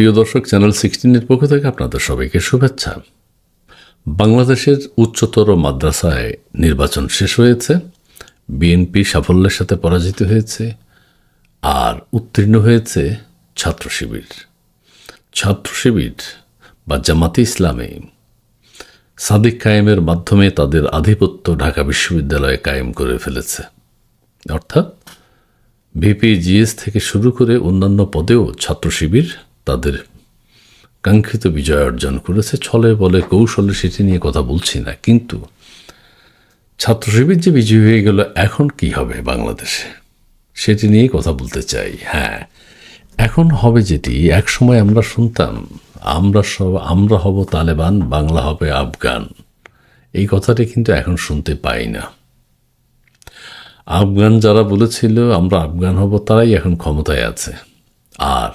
প্রিয় দর্শক চ্যানেল সিক্সটিনের পক্ষ থেকে আপনাদের সবাইকে শুভেচ্ছা। বাংলাদেশের উচ্চতর মাদ্রাসায় নির্বাচন শেষ হয়েছে বিএনপি সাফল্যের সাথে পরাজিত হয়েছে, আর উত্তীর্ণ হয়েছে ছাত্র শিবির। ছাত্র শিবির বা জামাতে ইসলামে সাদিক কায়েমের মাধ্যমে তাদের আধিপত্য ঢাকা বিশ্ববিদ্যালয়ে কায়েম করে ফেলেছে। অর্থাৎ বিপিজিএস থেকে শুরু করে অন্যান্য পদেও ছাত্র শিবির তাদের কাঙ্ক্ষিত বিজয় অর্জন করেছে, ছলে বলে কৌশলে সেটি নিয়ে কথা বলছি না। কিন্তু ছাত্র শিবির যে বিজয়ী হয়ে গেল, এখন কি হবে বাংলাদেশে? সেটি নিয়ে কথা বলতে চাই হ্যাঁ। এখন হবে যেটি এক সময় আমরা শুনতাম, আমরা সব, আমরা হব তালেবান, বাংলা হবে আফগান। এই কথাটি কিন্তু এখন শুনতে পাই না। আফগান যারা বলেছিল, আমরা আফগান হব, তারাই এখন ক্ষমতায় আছে। আর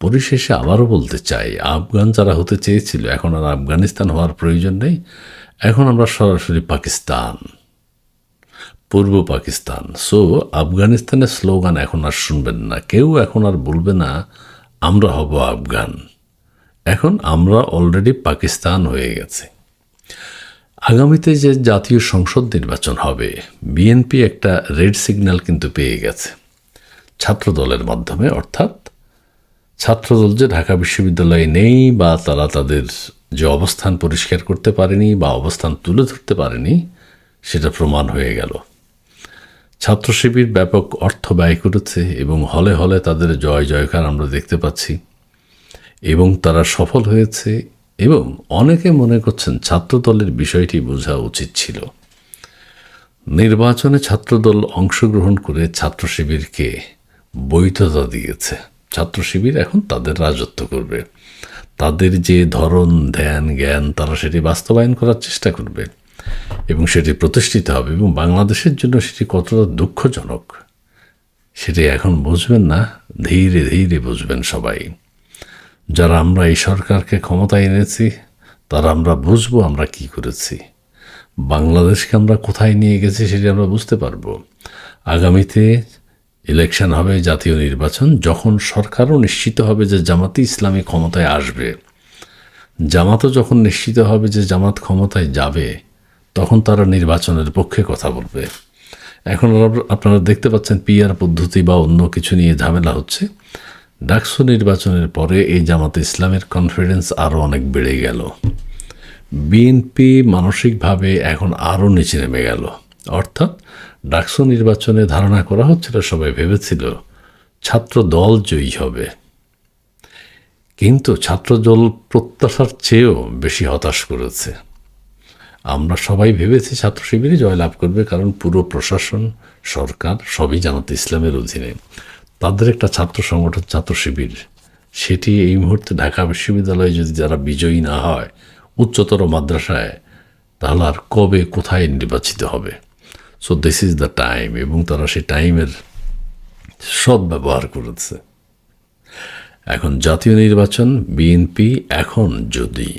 পরিশেষে আবারও বলতে চাই, আফগান যারা হতে চেয়েছিল, এখন আর আফগানিস্তান হওয়ার প্রয়োজন নেই। এখন আমরা সরাসরি পাকিস্তান, পূর্ব পাকিস্তান। সো আফগানিস্তানের স্লোগান এখন আর শুনবেন না। কেউ এখন আর বলবে না, আমরা হব আফগান। এখন আমরা অলরেডি পাকিস্তান হয়ে গেছে। আগামীতে যে জাতীয় সংসদ নির্বাচন হবে, বিএনপি একটা রেড সিগন্যাল কিন্তু পেয়ে গেছে। ছাত্র দলের মাধ্যমে, অর্থাৎ ছাত্রদল যে ঢাকা বিশ্ববিদ্যালয়ে নেই বা তারা তাদের যে অবস্থান পরিষ্কার করতে পারেনি বা অবস্থান তুলে ধরতে পারেনি, সেটা প্রমাণ হয়ে গেল। ছাত্র শিবির ব্যাপক অর্থ ব্যয় করেছে এবং হলে হলে তাদের জয় জয়কার আমরা দেখতে পাচ্ছি। এবং তারা সফল হয়েছে এবং অনেকে মনে করছেন ছাত্রদলের বিষয়টি বোঝা উচিত ছিল। নির্বাচনে ছাত্রদল অংশগ্রহণ করে ছাত্র শিবিরকে বৈধতা দিয়েছে। ছাত্র শিবির এখন তাদের রাজত্ব করবে। তাদের যে ধরন, ধ্যান, জ্ঞান, তারা সেটি বাস্তবায়ন করার চেষ্টা করবে এবং সেটি প্রতিষ্ঠিত হবে এবং বাংলাদেশের জন্য সেটি কতটা দুঃখজনক সেটি এখন বুঝবেন না, ধীরে ধীরে বুঝবেন সবাই। যারা আমরা এই সরকারকে ক্ষমতায় এনেছি, তারা আমরা বুঝব আমরা কি করেছি। বাংলাদেশকে আমরা কোথায় নিয়ে গেছি সেটি আমরা বুঝতে পারব। আগামীতে ইলেকশন হবে, জাতীয় নির্বাচন, যখন সরকারও নিশ্চিত হবে যে জামাতি ইসলামী ক্ষমতায় আসবে। জামাতও যখন নিশ্চিত হবে যে জামাত ক্ষমতায় যাবে, তখন তারা নির্বাচনের পক্ষে কথা বলবে। এখন আপনারা দেখতে পাচ্ছেন পিআর পদ্ধতি বা অন্য কিছু নিয়ে ঝামেলা হচ্ছে। ডাকসু নির্বাচনের পরে এই জামাতে ইসলামের কনফিডেন্স আরও অনেক বেড়ে গেল। বিএনপি মানসিকভাবে এখন আরও নিচে নেমে গেল। অর্থাৎ ডাকসু নির্বাচনে ধারণা করা হচ্ছিল, সবাই ভেবেছিল ছাত্র দল জয়ী হবে। কিন্তু ছাত্রদল প্রত্যাশার চেয়েও বেশি হতাশ করেছে। আমরা সবাই ভেবেছি ছাত্র শিবিরই জয়লাভ করবে, কারণ পুরো প্রশাসন, সরকার সবই জানাতে ইসলামের অধীনে। তাদের একটা ছাত্র সংগঠন, ছাত্র শিবির, সেটি এই মুহূর্তে ঢাকা বিশ্ববিদ্যালয়ে যদি যারা বিজয়ী না হয়, উচ্চতর মাদ্রাসায়, তাহলে আর কবে, কোথায় নির্বাচিত হবে? So this is the time এবং তারা সেই টাইমের সৎ ব্যবহার করেছে। এখন জাতীয় নির্বাচন বিএনপি এখন যদি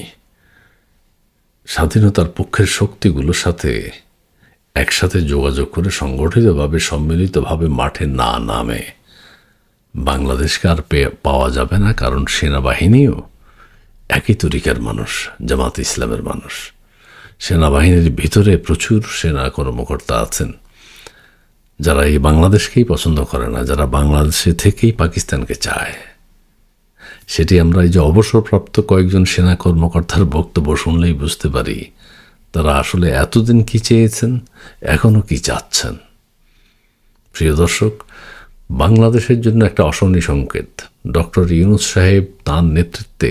স্বাধীনতার পক্ষের শক্তিগুলোর সাথে একসাথে যোগাযোগ করে সংগঠিতভাবে, সম্মিলিতভাবে মাঠে না নামে, বাংলাদেশকে আর পাওয়া যাবে না, কারণ সেনাবাহিনীও একই তরিকার মানুষ, জামাত ইসলামের মানুষ। সেনাবাহিনীর ভিতরে প্রচুর সেনা কর্মকর্তা আছেন। যারা এই বাংলাদেশকেই পছন্দ করে না, যারা বাংলাদেশে থেকেই পাকিস্তানকে চায়। সেটি আমরা এই যে অবসরপ্রাপ্ত কয়েকজন সেনা কর্মকর্তার বক্তব্য শুনলেই বুঝতে পারি, তারা আসলে এতদিন কি চেয়েছেন এখনও কি চাচ্ছেন। প্রিয় দর্শক, বাংলাদেশের জন্য একটা অশনি সংকেত। ডক্টর ইউনুস সাহেব তাঁর নেতৃত্বে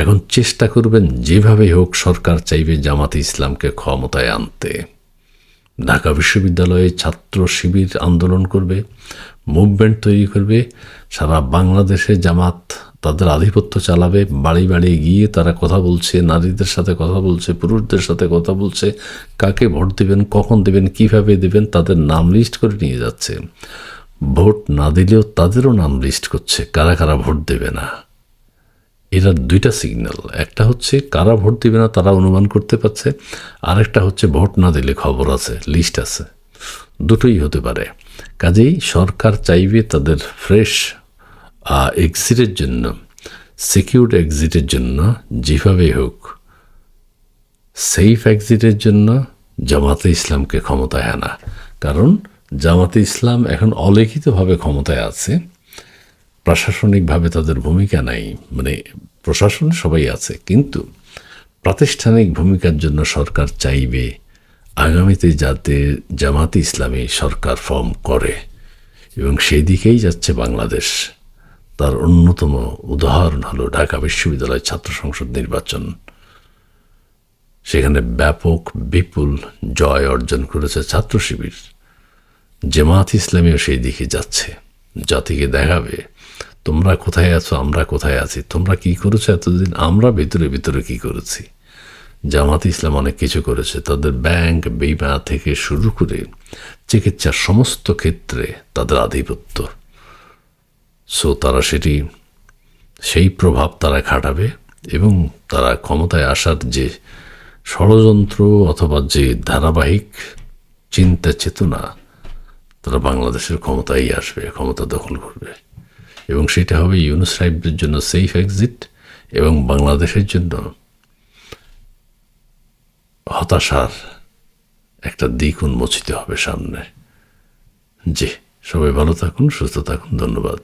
এখন চেষ্টা করবেন যেভাবে হোক সরকার চাইবে জামাতে ইসলামকে ক্ষমতায় আনতে। ঢাকা বিশ্ববিদ্যালয়ে ছাত্র শিবির আন্দোলন করবে, মুভমেন্ট তৈরি করবে, সারা বাংলাদেশে জামাত তাদের আধিপত্য চালাবে, বাড়ি বাড়ি গিয়ে তারা কথা বলছে, নারীদের সাথে কথা বলছে, পুরুষদের সাথে কথা বলছে, কাকে ভোট দেবেন, কখন দেবেন, কীভাবে দেবেন, তাদের নাম লিস্ট করে নিয়ে যাচ্ছে। ভোট না দিলেও তাদেরও নাম লিস্ট করছে, কারা কারা ভোট দেবে না। এরা দুইটা সিগন্যাল একটা হচ্ছে কারা ভোট দিবে না তারা অনুমান করতে পারছে, আরেকটা হচ্ছে ভোট না দিলে খবর আছে লিস্ট আছে। দুটোই হতে পারে। কাজেই সরকার চাইবে তাদের ফ্রেশ এক্সিটের জন্য সিকিউরড এক্সিটের জন্য যেভাবে হোক সেফ এক্সিটের জন্য জামাতে ইসলামকে ক্ষমতায় আনা। কারণ জামাতে ইসলাম এখন অলিখিতভাবে ক্ষমতায় আছে। প্রশাসনিকভাবে তাদের ভূমিকা নাই। মানে প্রশাসন সবাই আছে, কিন্তু প্রাতিষ্ঠানিক ভূমিকার জন্য সরকার চাইবে আগামীতে যাতে জামাতে ইসলামী সরকার ফর্ম করে। এবং সেই দিকেই যাচ্ছে বাংলাদেশ। তার অন্যতম উদাহরণ হলো ঢাকা বিশ্ববিদ্যালয় ছাত্র সংসদ নির্বাচন। সেখানে ব্যাপক, বিপুল জয় অর্জন করেছে ছাত্র শিবির। জামাত ইসলামীও সেই দিকে যাচ্ছে। জাতিকে দেখাবে তোমরা কোথায় আছো, আমরা কোথায় আছি? তোমরা কি করেছ এতদিন? আমরা ভিতরে ভিতরে কি করেছি? জামাত ইসলাম অনেক কিছু করেছে। তাদের ব্যাংক, বিমা থেকে শুরু করে চিকিৎসার সমস্ত ক্ষেত্রে তাদের আধিপত্য। সো তারা সেটি, সেই প্রভাব তারা খাটাবে এবং তারা ক্ষমতায় আসার যে ষড়যন্ত্র অথবা যে ধারাবাহিক চিন্তা চেতনা তারা বাংলাদেশের ক্ষমতায় আসবে, ক্ষমতা দখল করবে। এবং সেটা হবে ইউনুস সাহেবদের জন্য সেফ এক্সিট এবং বাংলাদেশের জন্য হতাশার একটা দিক উন্মোচিত হবে সামনে। জি, সবাই ভালো থাকুন, সুস্থ থাকুন, ধন্যবাদ।